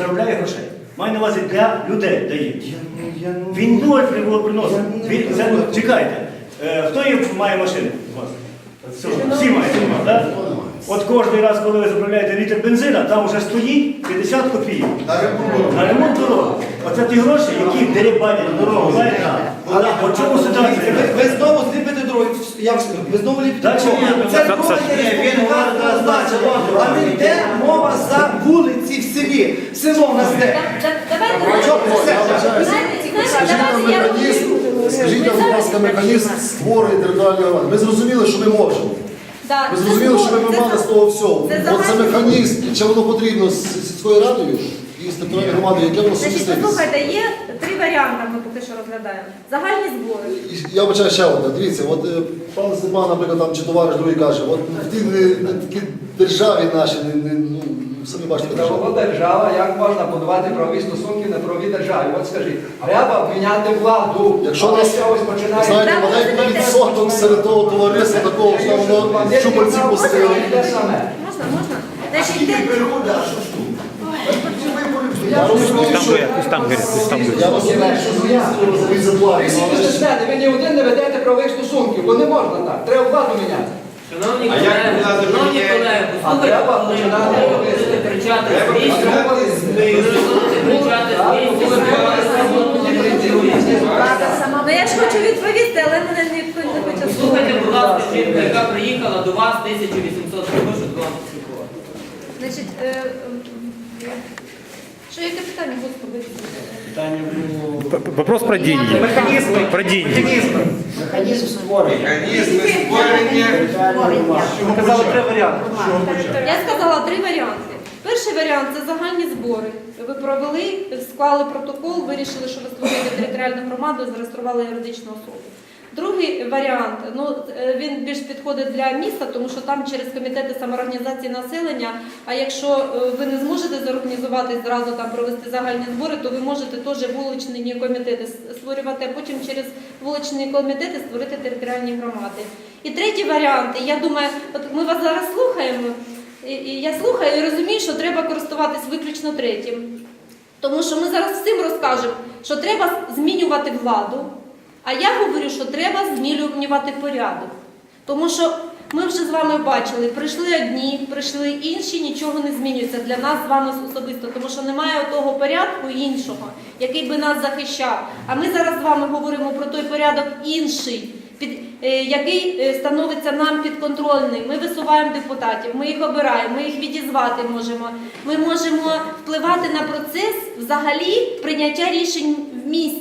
заробляє грошей. Маю на увазі для людей дає. Ну, Він ноль приносить. Він, це, чекайте, е, хто є, має машини? у вас? Всі, всі мають, всі мають, так? От кожен раз, коли ви заправляєте літр бензина, там вже стоїть 50 копійок. На ремонт дороги. Оце ті гроші, які дерибанять дорогу. Але от чому ситуація? Ви, ви знову зліпите дороги. Я вам ви знову ліпите дороги. Це є він да, А не йде мова за вулиці в селі. Село в нас де. Скажіть будь ласка, механізм створення територіальної громади. Ми зрозуміли, що ми можемо. Ми це зрозуміли, що ми мали з того всього. це От це загальний- механізм, чи воно потрібно з сільською радою і з територіальною громадою, яке воно Значить, суміститься. послухайте, є три варіанти, ми поки що розглядаємо. Загальні збори. І Я вбачаю ще одне. Дивіться, от е, пан Степан, наприклад, там чи товариш другий каже, от в тій не, не такій державі нашій, не, не, ну, самі бачите. Правова держава, як можна будувати правові стосунки на правовій державі? От скажіть, треба міняти владу. Якщо нас, ви починає. знаєте, маленький розуміти. відсоток серед того товариства такого, що воно чупальці пустили. Можна, можна? Значить, де... Я Ви ні один не ведете правових стосунків, бо не можна так. Треба владу міняти. Шановні А як колеги, шановні колеги, А послухайте, треба коли починати ви робити. будете кричати Треба з місця, починати з ви будете кричати з місця, ви будете кричати з місця. Ну я ж хочу відповісти, але мене ніхто не хоче Послухайте, будь ласка, жінка, яка приїхала до вас 1800 гривень, щоб до вас поспілкуватися. Значить, е, е, що яке питання, господи? Питання було... Вопрос про деньги. Механізми. Про деньги. Механізми. Механізм створення. Механізми створення. Ви казали три варіанти. Я сказала три варіанти. Перший варіант це загальні збори. Ви провели, склали протокол, вирішили, що ви створюєте територіальну громаду, зареєстрували юридичну особу. Другий варіант, ну е, він більш підходить для міста, тому що там через комітети самоорганізації населення. А якщо е, ви не зможете зорганізувати зразу там провести загальні збори, то ви можете теж вуличні комітети створювати, а потім через вуличні комітети створити територіальні громади. І третій варіант, я думаю, от ми вас зараз слухаємо. І, я слухаю і розумію, що треба користуватись виключно третім. Тому що ми зараз всім розкажемо, що треба змінювати владу, а я говорю, що треба змінювати порядок. Тому що ми вже з вами бачили, прийшли одні, прийшли інші, нічого не змінюється для нас з вами особисто, тому що немає того порядку іншого, який би нас захищав. А ми зараз з вами говоримо про той порядок інший, під, е, який е, становиться нам підконтрольний. Ми висуваємо депутатів, ми їх обираємо, ми їх відізвати можемо. Ми можемо впливати на процес взагалі прийняття рішень в міс...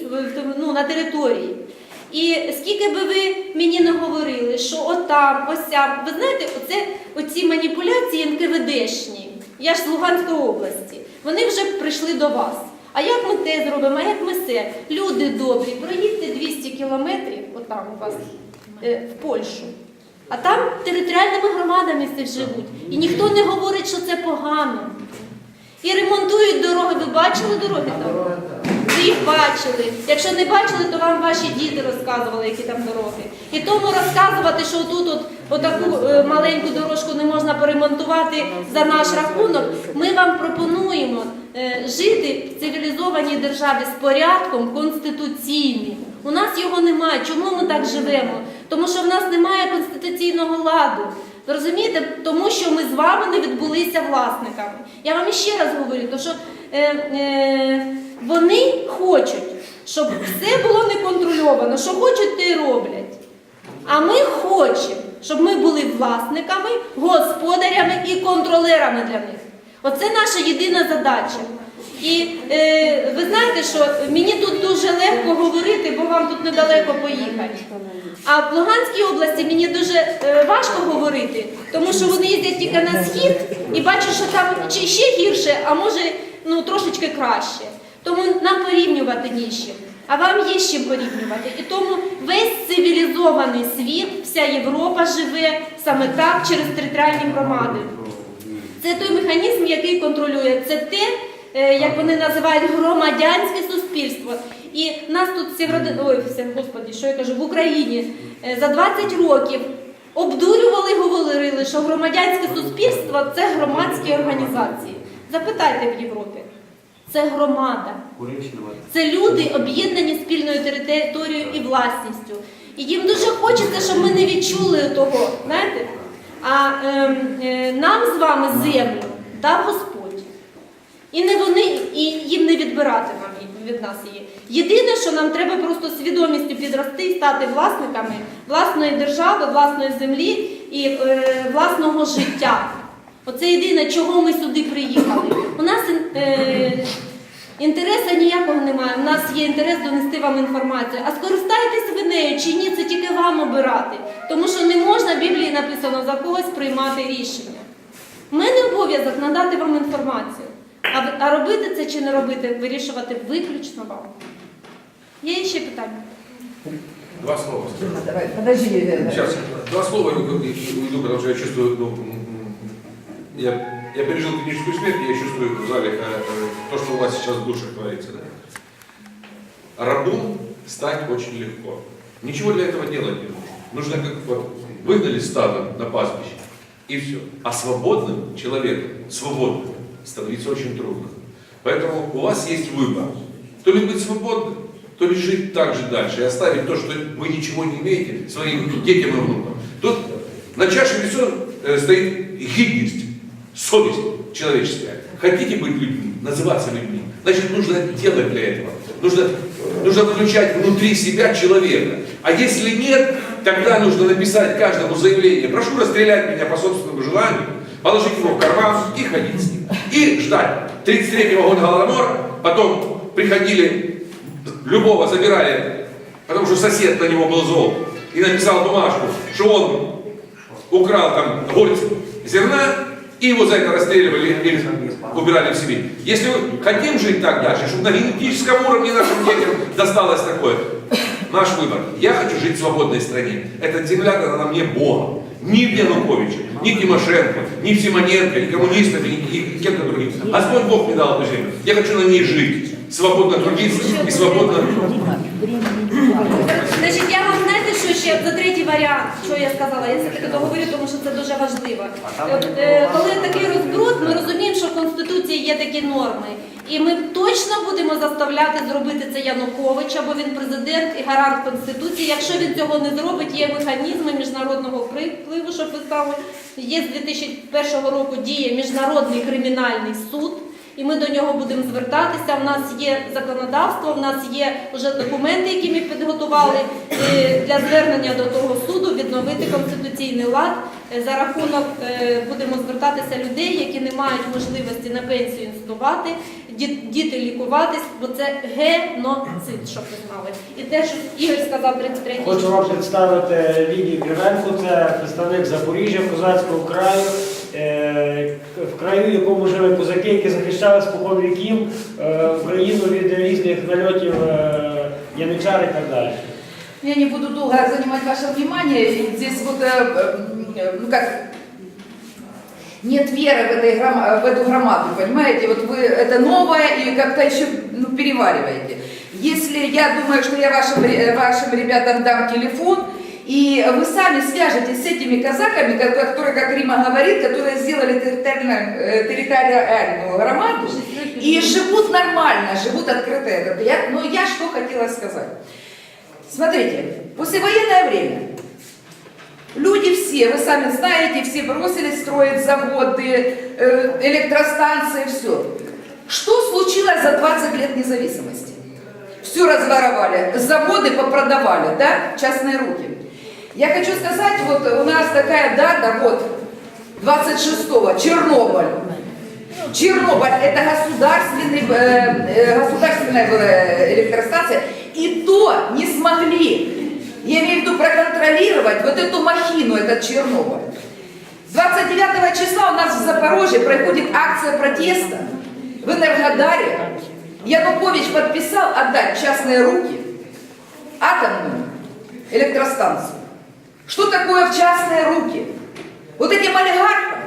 ну, на території. І скільки би ви мені не говорили, що отам, ось сям, ви знаєте, оце, оці маніпуляції НКВДшні, я ж з Луганської області, вони вже прийшли до вас. А як ми те зробимо, а як ми все? Люди добрі, проїдьте 200 кілометрів, отам у вас, е, в Польщу. А там територіальними громадами всі живуть. І ніхто не говорить, що це погано. І ремонтують дороги. Ви бачили дороги там? Їх бачили. Якщо не бачили, то вам ваші діти розказували, які там дороги. І тому розказувати, що тут от, отаку е, маленьку дорожку не можна поремонтувати за наш рахунок, ми вам пропонуємо е, жити в цивілізованій державі з порядком конституційним. У нас його немає. Чому ми так живемо? Тому що в нас немає конституційного ладу. Ви розумієте? Тому що ми з вами не відбулися власниками. Я вам іще раз говорю, то що е, е, вони хочуть, щоб все було неконтрольовано, що хочуть, те й роблять. А ми хочемо, щоб ми були власниками, господарями і контролерами для них. Оце наша єдина задача. І е, ви знаєте, що мені тут дуже легко говорити, бо вам тут недалеко поїхати. А в Луганській області мені дуже е, важко говорити, тому що вони їздять тільки на схід і бачать, що там ще гірше, а може ну, трошечки краще. Тому нам порівнювати ні з чим. А вам є з чим порівнювати. І тому весь цивілізований світ, вся Європа живе саме так через територіальні громади. Це той механізм, який контролює. Це те, е, як вони називають громадянське суспільство. І нас тут в. Ой, все, господі, що я кажу, в Україні е, за 20 років обдурювали, говорили, що громадянське суспільство це громадські організації. Запитайте в Європі. Це громада. Це люди, об'єднані спільною територією і власністю. І їм дуже хочеться, щоб ми не відчули того, знаєте? А ем, е, нам з вами землю дав Господь. І не вони, і їм не відбирати від нас її. Єдине, що нам треба просто свідомістю підрости і стати власниками власної держави, власної землі і е, власного життя. Оце єдине, чого ми сюди приїхали. У нас е, інтересу ніякого немає. У нас є інтерес донести вам інформацію. А скористаєтесь ви нею чи ні, це тільки вам обирати. Тому що не можна в Біблії написано за когось приймати рішення. У мене обов'язок надати вам інформацію. А, а робити це чи не робити, вирішувати виключно вам. Є ще питання? Два слова. Давай, подожди. Сейчас, два слова уйду, потому что я чувствую, ну, я, я пережил клиническую смерть, я чувствую в зале э, то, что у вас сейчас в душе творится. Да? Рабом стать очень легко. Ничего для этого делать не нужно. Нужно как вот выгнали стадо на пастбище, и все. А свободным человеком, свободным, становиться очень трудно. Поэтому у вас есть выбор. То ли быть свободным, то ли жить так же дальше и оставить то, что вы ничего не имеете своим детям и внукам. Тут на чаше весов э, стоит гидность, совесть человеческая. Хотите быть людьми, называться людьми, значит нужно делать для этого. Нужно, нужно включать внутри себя человека. А если нет, тогда нужно написать каждому заявление. Прошу расстрелять меня по собственному желанию, положить его в карман и ходить с ним. И ждать. 33-го года Голодомор, потом приходили, любого забирали, потому что сосед на него был зол, и написал бумажку, что он украл там горсть зерна, и его за это расстреливали или убирали в Сибирь. Если мы хотим жить так дальше, чтобы на генетическом уровне нашим детям досталось такое, наш выбор. Я хочу жить в свободной стране. Эта земля дана мне Богом. Ни Януковича, ни Тимошенко, ни Симоненко, ни коммунистов, ни, ни кем-то другим. Господь Бог мне дал эту землю. Я хочу на ней жить, свободно трудиться и свободно ще за третій варіант, що я сказала, я все таки договорю, тому що це дуже важливо. От, е, коли такий розброд, ми розуміємо, що в Конституції є такі норми. І ми точно будемо заставляти зробити це Янукович, або він президент і гарант Конституції. Якщо він цього не зробить, є механізми міжнародного впливу, щоб ви знали. Є з 2001 року діє міжнародний кримінальний суд. І ми до нього будемо звертатися. У нас є законодавство, у нас є вже документи, які ми підготували для звернення до того суду, відновити конституційний лад. Е, За рахунок е, будемо звертатися людей, які не мають можливості на пенсію інститувати, діти лікуватись, бо це геноцид, щоб ви знали. І те, що Ігор сказав 33 Хочу вам представити Лідію Кривенко, це представник Запоріжжя, Козацького краю, е, в краю, в якому жили козаки, які захищали спокон віків е, Україну від різних нальотів е, яничар і так далі. Я не буду долго занимать ваше внимание. И Здесь вот, э, э, ну как, нет веры в, этой гром- в эту громаду, понимаете? Вот вы это новое и как-то еще ну, перевариваете. Если я думаю, что я вашим, ре- вашим ребятам дам телефон, и вы сами свяжетесь с этими казаками, ко- которые, как Рима говорит, которые сделали территориально- э, территориальную громаду, и живут нормально, живут открыто. Это я- Но я что хотела сказать. Смотрите, послевоенное время люди все, вы сами знаете, все бросились строить заводы, э, электростанции, все. Что случилось за 20 лет независимости? Все разворовали, заводы попродавали, да, частные руки. Я хочу сказать, вот у нас такая дата, вот, 26-го, Чернобыль. Чернобыль – это государственный, э, э, государственная была электростанция, и то не смогли, я имею в виду проконтролировать вот эту махину, этот Чернобыль. 29 числа у нас в Запорожье проходит акция протеста в Энергодаре. Янукович подписал отдать частные руки атомную электростанцию. Что такое в частные руки? Вот этим олигархам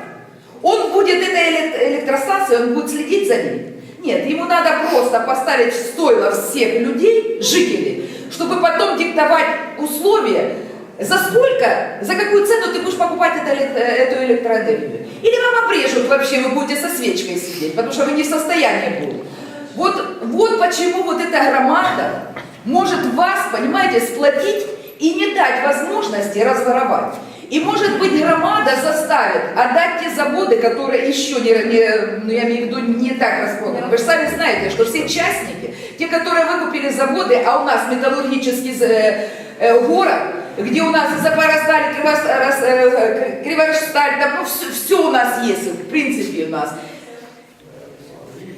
он будет, этой эле- электростанцией, он будет следить за ней. Нет, ему надо просто поставить в стойло всех людей, жителей, чтобы потом диктовать условия, за сколько, за какую цену ты будешь покупать это э, эту электроэнергию. Или вам обрежут вообще, вы будете со свечкой сидеть, потому что вы не в состоянии будете. Вот, вот почему вот эта громада может вас, понимаете, сплотить и не дать возможности разворовать. И может быть громада заставит отдать те заводы, которые еще не, не- ну я имею в виду не так распроданы. Вы же сами знаете, что все частники, те, которые выкупили заводы, а у нас металлургический э, э, город, где у нас Запорожсталь, Кривос- Рос- э, Криворожсталь, там ну, все, у нас есть, в принципе у нас.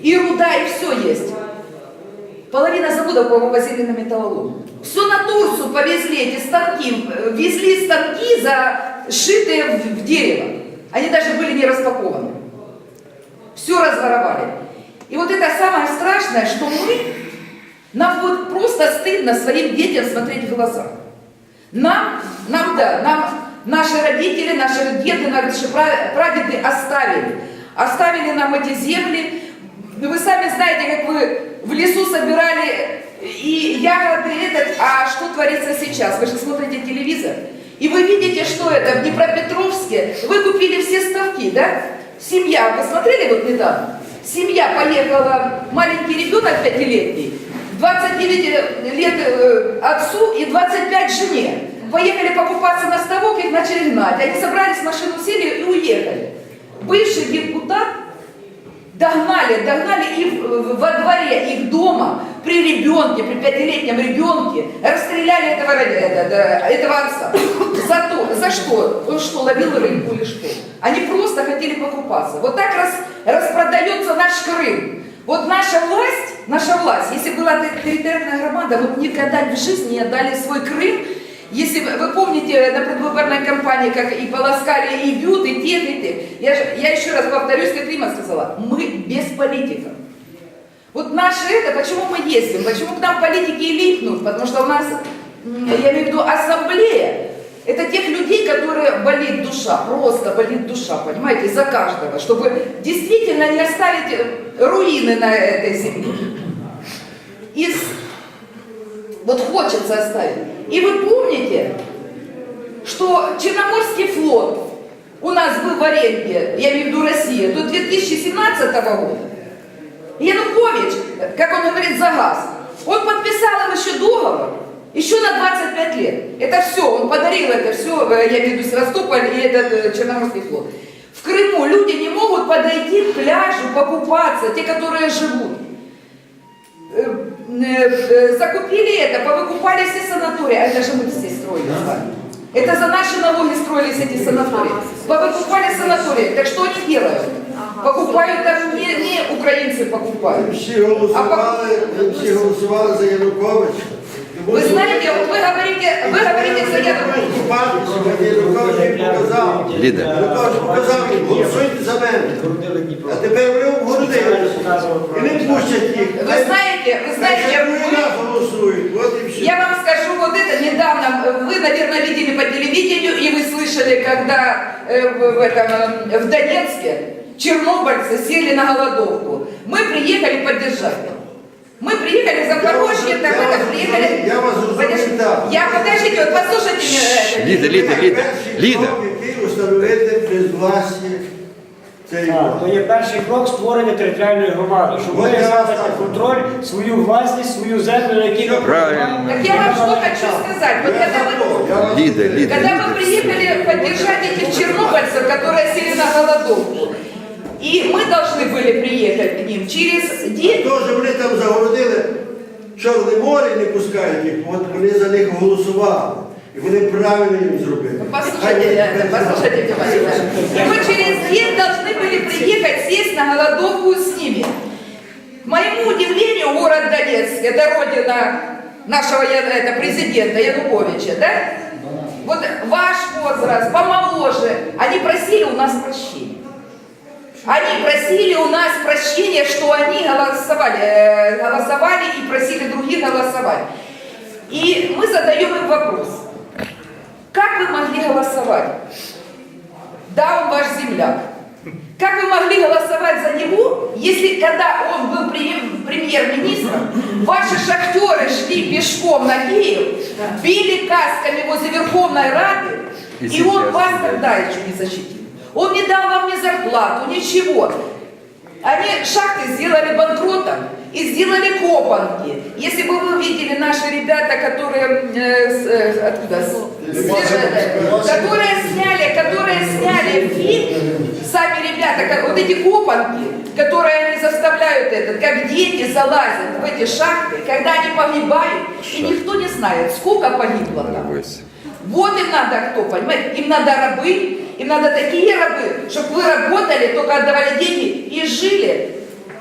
И руда, и все есть. Половина заводов повывозили на металлолом. Все на Турцию повезли эти станки, э, везли станки, зашитые в, в дерево. Они даже были не распакованы. Все разворовали. И вот это самое страшное, что мы, нам вот просто стыдно своим детям смотреть в глаза. Нам, нам да, нам наши родители, наши деды, наши пра- прадеды оставили. Оставили нам эти земли. Ну, Вы сами знаете, как вы в лесу собирали и ягоды, этот, а что творится сейчас? Вы же смотрите телевизор. И вы видите, что это в Днепропетровске. Вы купили все ставки, да? Семья, вы смотрели вот недавно? Семья поехала, маленький ребенок пятилетний, 29 лет э, отцу и 25 жене. Поехали покупаться на ставок, их начали гнать. Они собрались в машину, сели и уехали. Бывший депутат догнали, догнали и в- во дворе их дома при ребенке, при пятилетнем ребенке расстреляли этого, роди- это- этого отца. За то, за что? Он что, ловил рыбу или что? Они просто хотели покупаться. Вот так рас, распродается наш Крым. Вот наша власть, наша власть, если была те- территориальная громада, вот никогда в жизни не отдали свой Крым. Если вы, вы помните на предвыборной кампании, как и полоскали, и бьют, и тех, и тех. Я, я еще раз повторюсь, как Рима сказала, мы без политиков. Вот наше это, почему мы ездим, почему к нам политики и липнут, потому что у нас, я имею в виду, ассамблея, это тех людей, которые болит душа, просто болит душа, понимаете, за каждого, чтобы действительно не оставить э, руины на этой земле. Из вот хочется оставить. И вы помните, что Черноморский флот у нас был в аренде, я имею в виду Россия, до 2017 года. Янукович, как он говорит, за газ, он подписал им еще договор, еще на 25 лет. Это все, он подарил это все, э, я имею в виду Севастополь и этот э, Черноморский флот. В Крыму люди не могут подойти к пляжу, покупаться, те, которые живут закупили это, повыкупали все санатории, а это же мы все строили с вами. Это за наши налоги строились эти санатории. Повыкупали санатории. Так что они делают? Покупают там не, не украинцы покупают. Всі голосували, всі голосували за Януковича. Вы знаете, вот вы говорите, вы говорите за Януковича. Янукович їм показав. Лідер. Янукович показав їм, голосуйте за мене. А тепер вони обгородили. І не пустять їх. Вы знаете, вы знаете, Хай мы- нас голосують. От і все. Я вам скажу, вот это недавно, э, вы, наверное, видели по телевидению, и вы слышали, когда э, в, в этом, э, в Донецке чернобыльцы сели на голодовку. Мы приехали поддержать. их. Мы приехали за Запорожье, там Я это, вас приехали... розумію, я вас розумію, поддержать. так. Я, подождите, вот послушайте меня. э, Лідер, лідер, лідер, Перший лідер. крок, який встановити безвласні цей Так, то є перший крок створення територіальної громади, щоб ви От я взяли вас під так. контроль свою власність, свою землю, на якій ви Правильно. Так я вам что хочу сказать. Вот когда вы, Я вас Лідер, лідер, Когда мы лідер. приехали поддержать этих чернобыльцев, которые сели на голодовку, и мы должны были приехать к ним через день, Тож вони там загородили Чорне море не пускають їх, от вони за них голосували. І вони правильно їм зробили. Ну, Послушайте, э, послушайте внимательно. И мы через день должны были приехать, сесть на голодовку с ними. К моему удивлению, город Донецк, это родина нашего я- это, президента Януковича, да? Вот ваш возраст, помоложе, они просили у нас прощения. Они просили у нас прощения, что они голосовали, э, голосовали и просили других голосовать. И мы задаем им вопрос. Как вы могли голосовать? Да, он ваш земляк. Как вы могли голосовать за него, если когда он был премьер- премьер-министром, ваши шахтеры шли пешком на Киев, били касками возле Верховной Рады, И и, он вас да. тогда еще не защитил. Он не дал вам ни зарплату, ничего. Они шахты сделали банкротом и сделали копанки. Если бы вы видели наши ребята, которые э, с, э, откуда? С- которые сняли, которые сняли фильм, сами ребята, вот эти копанки, которые они заставляют этот, как дети залазят в эти шахты, когда они погибают, и никто не знает, сколько погибло там. Вот им надо кто, понимаете? Им надо рабы, им надо такие рабы, чтобы вы работали, только отдавали деньги и жили,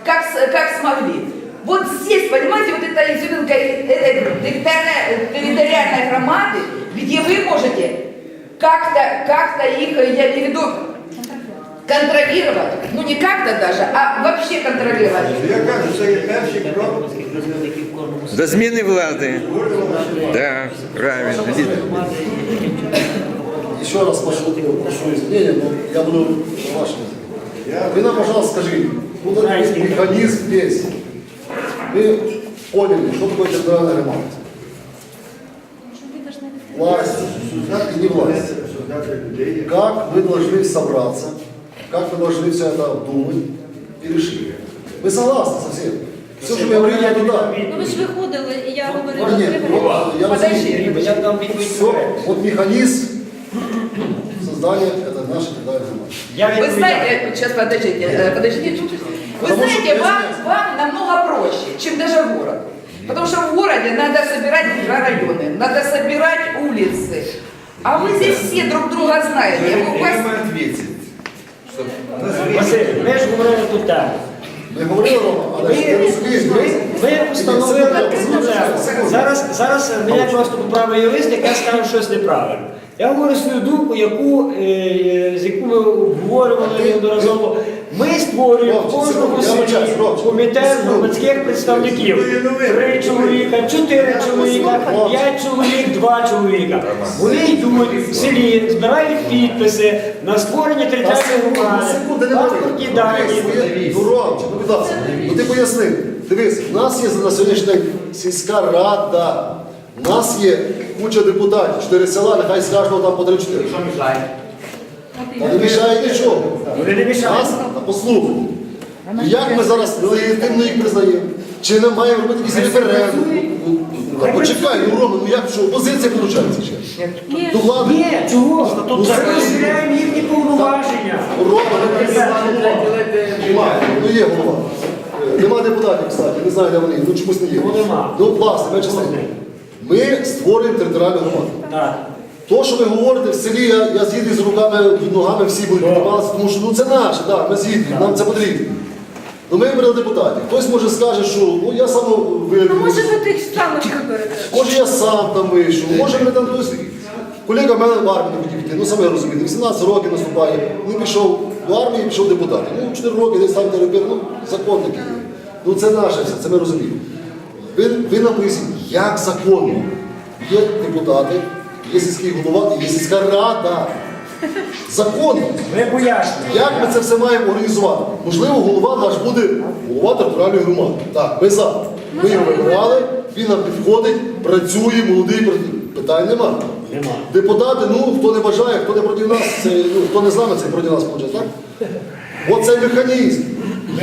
как, с- как смогли. Вот здесь, понимаете, вот эта изюминка этой территориальной, территориальной громады, где вы можете как-то, как-то их, я имею в виду, контролировать, ну не как-то даже, а вообще контролировать. Я кажу, це є перший крок. До зміни влади. Да, правильно. Еще раз прошу, прошу извинения, но я буду вашим. Вы нам, пожалуйста, скажите, вот этот механизм весь. Мы поняли, что такое территориальная громада. Власть и не власть. Создати людей. Как вы должны собраться, как вы должны все это обдумать и решить. Мы согласны со всем. Все, что мы говорили, это да. Ну ви ж виходили, і я говорила, Нет, три вот, варіанти. я Подожди, разумею. Я дам відповідь. Все, вот механизм создания этой нашей территориальной громады. Я Вы відповідаю. знаете, сейчас подождите, э, подождите. Вы Потому что знаете, я вам, извиняюсь. вам намного проще, чем даже город. Потому что в городе надо собирать районы, надо собирать улицы. А вы здесь все друг друга знаете. Вы у вас Василь, ми ж говорили тут так. Ми говорили, але ж ти розумієш, ви, ви встановили проблему. Зараз, зараз мене просто поправив юрист, яка скаже щось неправильно. Я говорю свою думку, яку, е, з яку ми обговорювали неодноразово. Ми створюємо в кожному селі комітет громадських представників. Три чоловіка, чотири чоловіка, п'ять чоловік, два чоловіка. Вони йдуть в селі, збирають підписи на створення територіальної громади, паспортні дані. Ну, ти поясни. Дивись, в нас є на сьогоднішній день сільська рада. У нас є куча депутатів, чотири села, нехай з кожного там по три-чотири. Та не мішає нічого. Вони не мішають. Нас, послухай. Як ми зараз легітимно їх признаємо? Чи не маємо робити якийсь референдум? Ну, Та почекай, ну Рома, ну як що, опозиція виходить ще? Ні. До влади? Ні, чого? Ну, Ми це- розширяємо їхні повноваження. Рома, не Немає, ну є голова. Е, Нема депутатів, кстати, не знаю, де вони, ну чомусь не є. Ну, нема. Ну, власне, менше з. Ми створюємо територіальну громаду. Так. То, що ви говорите в селі, я, я згідний з руками, ногами всі будуть підніматися, тому що ну, це наше, да, ми згідні, нам це потрібно. Ну ми вибрали депутатів. Хтось може скаже, що ну я сам Ну, вибрав. може ви тих самих виберете. Може я сам там вийшов, може мене там хтось. Колега в мене в армію не хотів піти, ну саме розумієте, 18 років наступає, не пішов до армії, пішов депутатом. Ну, 4 роки десь там тепер, ну, закон такий. є. Ну це наше все, це ми розуміємо. Ви, ви нам поясніть, як законно є депутати, є сільський голова і є сільська рада. Законно. Ми пояснюємо. Як ми це все маємо організувати? Можливо, голова наш буде голова територіальної громади. Так, ми за. Ми його вибирали, він нам підходить, працює, молодий, працює. питань нема. Нема. Депутати, ну хто не бажає, хто не проти нас, це, ну, хто не з нами, це проти нас може, так? Оце механізм.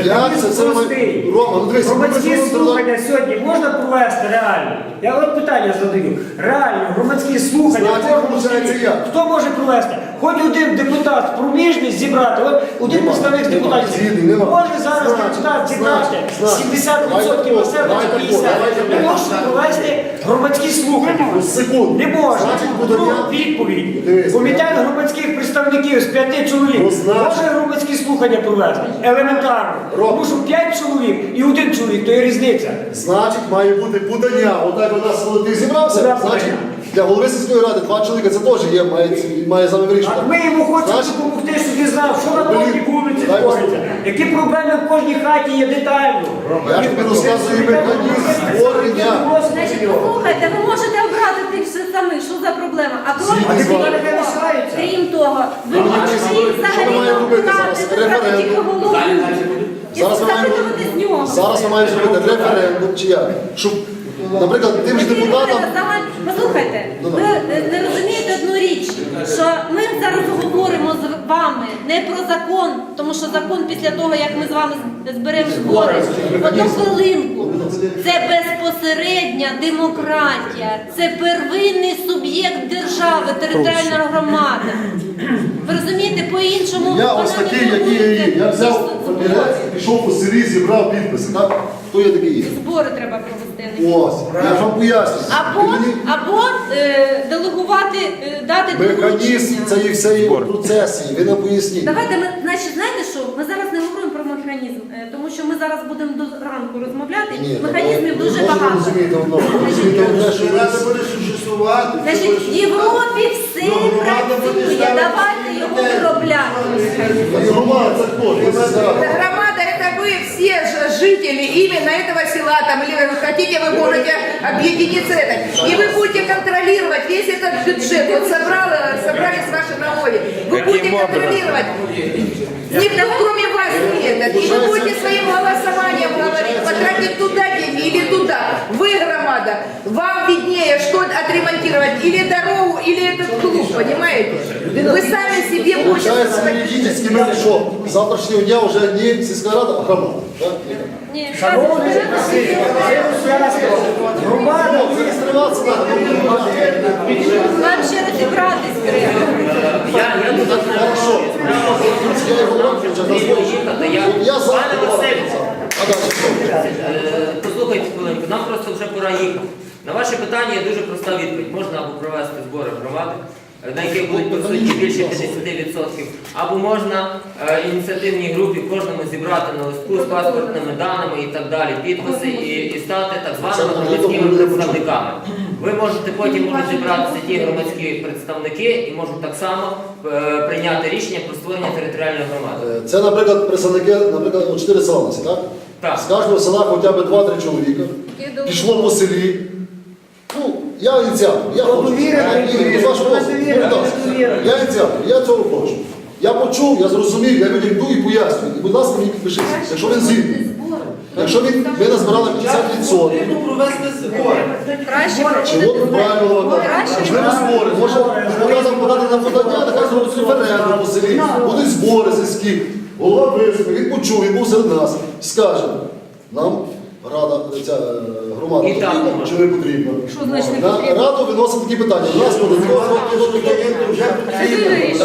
Як це простий. Рома, ну дивись, Громадські слухання сьогодні можна провести реально? Я от питання задаю. Реально, громадські слухання. Знаєте, в виходить, селі. як? Хто може провести? Хоч один депутат проміжний зібрати, от один представник депутатів. згідний, нема. Може зараз Значить, депутат зібрати значить, 70% давайте населення чи 50%. давайте Не може провести громадські слухання. Секунду. Не може. Значить, буде Друга я- відповідь. Дивись, Комітет громадських представників з п'яти чоловік Ну, значить- може громадські слухання провести. Елементарно. Тому що п'ять чоловік і один чоловік, то є різниця. Значить, має бути подання. Отак у нас ти зібрався, значить, для голови сільської ради два чоловіка це теж є, має, має за нами вирішувати. Так ми йому хочемо Значить, допомогти, щоб він знав, що на кожній вулиці дай твориться, які проблеми в кожній хаті є детально. Я тобі розказую механізм створення. Значить, послухайте, ви можете обрати тих все самих, що за проблема. А крім депутати крім того, ви можете їх взагалі обрати, зараз? вибрати тільки голову. І Зараз ми запитувати з нього. зараз ми маємо зробити референдум чи як? Щоб наприклад, тим ж депутатам. Послухайте, Ну, ви е, не розумієте одну річ, що ми зараз говоримо з вами не про закон, тому що закон після того, як ми з вами зберемо збори, одну хвилинку. Це безпосередня демократія, це первинний суб'єкт держави, територіальна громада. Ви розумієте, по-іншому Я ось такий, який я є. Я взяв папірець, пішов по селі, зібрав підписи. Так? Хто я такий є? Збори треба провести. Ось, я ж вам пояснюю. Або, мені- або е, делегувати, е, дати Механізм доручення. цієї всієї процесії, ви нам поясніть. Давайте ми, значить, знаєте що? Ми зараз не говоримо про механізм, е, тому що ми зараз будемо до ранку розмовляти. Ні, Механізмів ви дуже може багато. розумієте одно, ви розумієте одне, що ви Рада буде существувати. це Значить, буде в Європі все Ну, громада буде працює. ставити Давайте його людей. виробляти. Громада, це хто? Це сільська рада. Громада это вы все же жители именно этого села, там, или вы хотите, вы можете объединиться это. И вы будете контролировать весь этот бюджет. Вот собрал, собрались ваши налоги. Вы будете контролировать. Никто кроме вас не Вам виднее, что отремонтировать. Или дорогу, или этот клуб, понимаете? Вы сами себе будете... Получається, ви їдете з ким що? З завтрашнього дня вже не сільська рада, а громада. так? Ні, Шановні зараз- Василь, громада Ну, Зареєструватися на громаду. Вам ще розібратись треба. Хорошо. Я його роблю вже дозволю. Я за. Пане Василь. А далі що? Е, Послухайте хвилинку, нам просто вже пора їхати. На ваше питання є дуже проста відповідь. Можна або провести збори громади, е, на яких будуть присутні більше 50%, або можна е, ініціативній групі кожному зібрати на листку з паспортними даними і так далі, підписи і, і стати так званими громадськими представниками. Ви можете потім можуть зібратися ті громадські представники і можуть так само е, прийняти рішення про створення територіальної громади. Е, Це, наприклад, представники, наприклад, от чотири села у нас, так? Так. З кожного села хоча б 2-3 чоловіка. Пішло по селі. Я ініціатор, я хочу. довіра, Я- ініціатор, я цього хочу. Я почув, я зрозумів, я людям йду і пояснюю. І, будь ласка, мені підпишіться. Якщо він згідний. Якщо він, ми назбирали 50%, провести збори. Краще чи от проводити правильно, Краще можливо збори, може показом подати на подання, нехай зробить референдум по селі, будуть збори сільські. Голова виступить, він почув, він був серед нас, скаже, нам рада, ця е, громада І так, потрібна чи не потрібна. Що значить не На потрібно? раду виносимо такі питання. У нас буде Це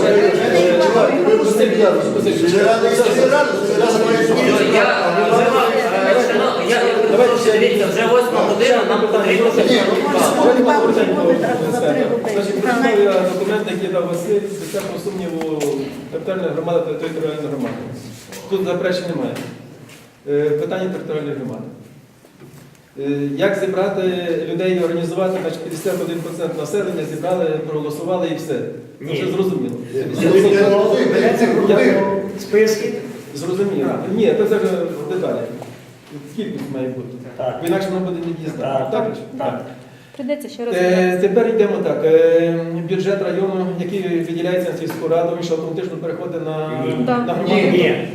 ви вирішуєте. Чекайте, ви розумієте, я розумію. Рада, це рада, це рада має Ну, Я, е, е, шано- я, я перепрошую, дивіться, вже восьма година, нам потрібно щоб Ні, Значить, прочитав я документ, який дав Василь, всякого сумніву, територіальна громада та територіальна громада. Тут заперечень немає. Е, Питання територіальної громади. Е, Як зібрати людей і організувати, значить 51% населення зібрали, проголосували і все. Це Ні. вже зрозуміло. Списки. Зрозуміло. Ні, це вже в деталі. Скільки має бути? Так. Інакше воно буде не дійсно. Так, Так? Прийдеться ще Е, розібратися. Тепер йдемо так. Е, Бюджет району, який виділяється на сільську раду, він що автоматично переходить на. Ні, громаду? ні.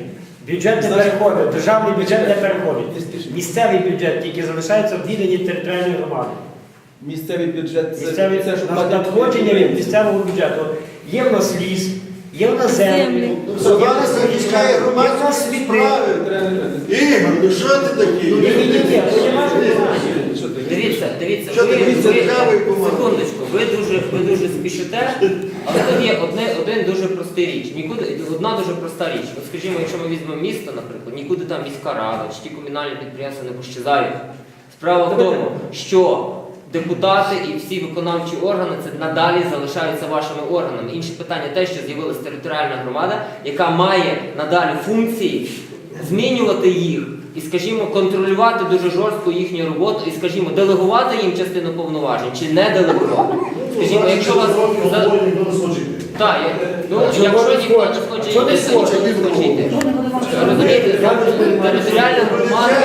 Бюджет не переходить, державний бюджет не переходить. Місцевий бюджет тільки залишається в відданні територіальної громади. Місцевий бюджет це, Місцеві це на- надходження від місцевого бюджету. Є в нас ліс, є в нас землі, є в нас світи. Ігор, ну що ти такий? Ні, ні, ні, ні, то я маю питання. Що ти? Дивіться, дивіться, Що ви, ви, і секундочку, ви дуже, ви дуже спішите, але тут є одне, один дуже простий річ. Нікуди, одна дуже проста річ. От скажімо, якщо ми візьмемо місто, наприклад, нікуди там міська рада чи ті комунальні підприємства не пощезають. Справа в тому, що депутати і всі виконавчі органи це надалі залишаються вашими органами. Інше питання те, що з'явилася територіальна громада, яка має надалі функції змінювати їх і, скажімо, контролювати дуже жорстко їхню роботу і, скажімо, делегувати їм частину повноважень чи не делегувати. Скажімо, якщо вас так, ну, якщо ніхто не схоче? хоче не йти, схоче? ніхто не хоче йти. Розумієте, територіальна громада.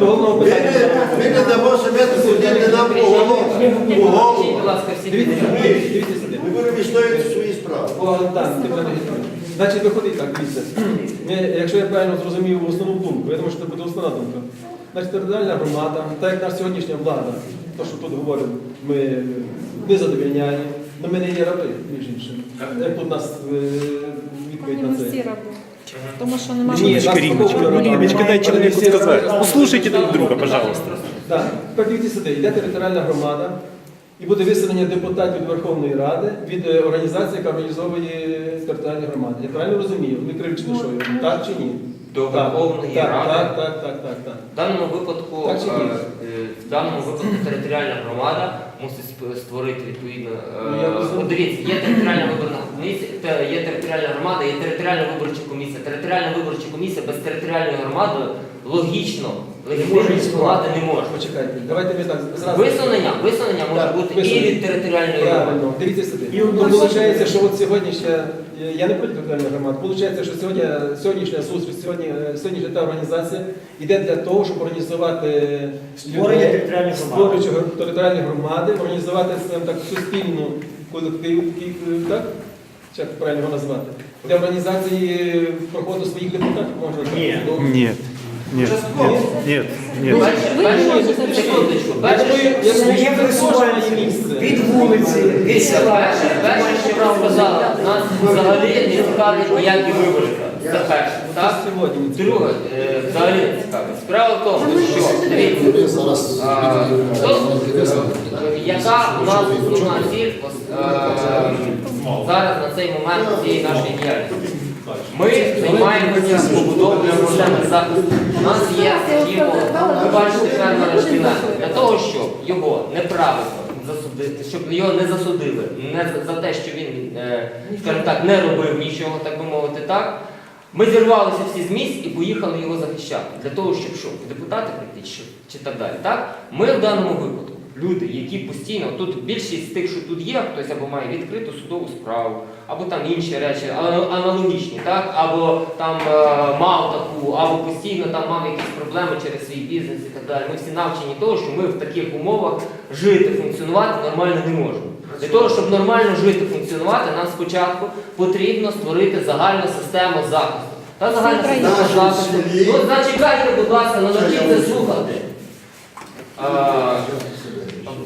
До головного Ми питання. не- Ми не дамо себе судити нам по голову. По голову. Будь ласка, всі Дивіться, дивіться сюди. Ми будемо відстоювати свої справи. Богдан, ти мене. Значить, виходить так, дивіться. Ми, якщо я правильно зрозумів основну думку, я думаю, що це буде основна думка. Значить, територіальна громада, так як наша сьогоднішня влада, то, що тут говоримо, ми не задовільняємо, але ми не є раби, між іншим. Як тут у нас е, відповідь на Ми це? Тому що немає. Ну, Римочка, немає. дай чоловіку сказати. Послухайте друг друга, пожалуйста. Так, тепер сюди, йде територіальна громада, і буде виселення депутатів Верховної Ради від е, організації, яка організовує територіальні громади. Я правильно розумію? Ви кричите, що я? так чи ні? До Верховної так, Ради. Так, так, так, так, так. В даному випадку, Так е, е, в даному випадку територіальна громада мусить створити відповідно. е, Ну, дивіться, є територіальна виборна комісія, є територіальна громада, є територіальна виборча комісія. Територіальна виборча комісія без територіальної громади логічно легітимно існувати не може. Почекайте, давайте ми так зразу. Висунення, висунення може Так, бути і висунення. від територіальної громади. Правильно, дивіться сюди. І Ну, виходить, що от сьогоднішня, я не проти територіальної громади, виходить, що сьогодні, сьогоднішня зустріч, сьогодні, е, сьогоднішня та організація йде для того, щоб організувати Створення людей, територіальних громад. створюючи гр- територіальні громади, організувати скажімо так, суспільну колектив, е, так? Чи Як правильно його назвати? Для організації проходу своїх депутатів можна так? Ні. Ну, Нет, нет, нет, нет, секундочку, перше, на місце. від вулиці, від села. Перше, що ви сказали, нас взагалі не цікавить ніякі вибори. Це перше, так? Друге, е, взагалі не цікавить. Справа в тому, що дивіться, зараз а, то, е, яка у нас основна ціль е, зараз на цей момент цієї нашої діяльності. Ми займаємося побудовою системи захисту. У нас є, скажімо, ви бачите фермера шпінета. Для того, щоб його неправильно засудити, щоб його не засудили не за- те, що він, е, так, не робив нічого, так би мовити, так. Ми зірвалися всі з місць і поїхали його захищати. Для того, щоб що? Депутати прийти чи, чи так далі. Так? Ми в даному випадку, люди, які постійно, тут більшість з тих, що тут є, хтось або має відкриту судову справу, або там інші речі, аналогічні, так? або там е, мав таку, або постійно там мав якісь проблеми через свій бізнес і так далі. Ми всі навчені того, що ми в таких умовах жити, функціонувати нормально не можемо. Для того, щоб нормально жити, функціонувати, нам спочатку потрібно створити загальну систему захисту. Та загальна система захисту. Ну, зачекайте, будь ласка, навчіться слухати. А,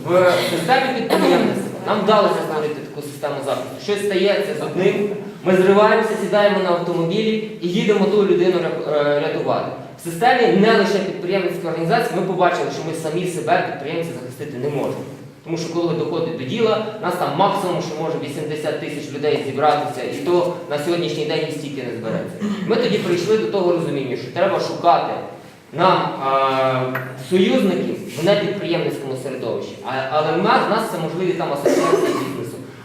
В системі підприємництва нам вдалося таку систему захисту. Щось стається з одним, ми зриваємося, сідаємо на автомобілі і їдемо ту людину е, рятувати. В системі не лише підприємницької організації, ми побачили, що ми самі себе, підприємці, захистити не можемо. Тому що коли доходить до діла, нас там максимум, що може 80 тисяч людей зібратися, і то на сьогоднішній день і стільки не збереться. Ми тоді прийшли до того розуміння, що треба шукати нам е, союзників в непідприємницькому середовищі. А, але в нас, в нас це можливі там асоціації.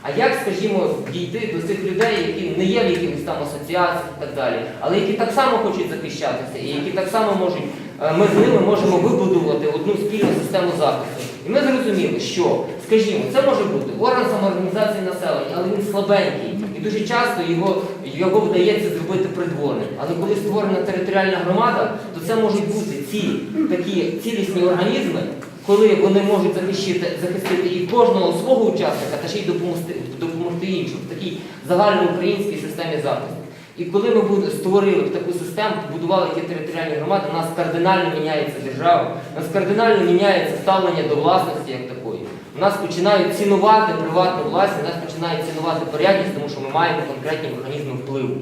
А як, скажімо, дійти до цих людей, які не є в якихось там асоціаціях і так далі, але які так само хочуть захищатися, і які так само можуть, е, ми з ними можемо вибудувати одну спільну систему захисту. І ми зрозуміли, що, скажімо, це може бути орган самоорганізації населення, але він слабенький. І дуже часто його, його вдається зробити придворним. Але коли створена територіальна громада, то це можуть бути ці такі цілісні організми, коли вони можуть захистити, захистити і кожного свого учасника, та ще й допомогти, допомогти іншим в такій загальноукраїнській системі захисту. І коли ми створили таку систему, побудували ті територіальні громади, у нас кардинально міняється держава, у нас кардинально міняється ставлення до власності як такої. У нас починають цінувати приватну власність, у нас починають цінувати порядність, тому що ми маємо конкретні механізми впливу.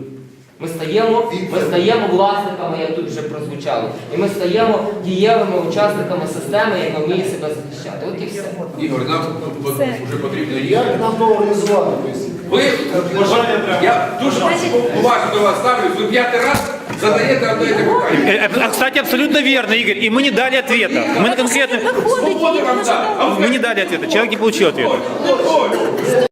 Ми стаємо, ми стаємо власниками, як тут вже прозвучало, і ми стаємо дієвими учасниками системи, яка вміє себе захищати. От і все. Ігор, нам вже потрібно Як їхати. нам то організувати? поясніть? Ви, я дуже уважно до вас ставлюсь, ви п'ятий раз задаєте одне і те питання. Э, А, кстати, абсолютно верно, Игорь. И мы не дали ответа. Мы конкретно... Свободу вам дали. а ви Мы не дали ответа. Человек не получил ответа. Ой, ой, ой.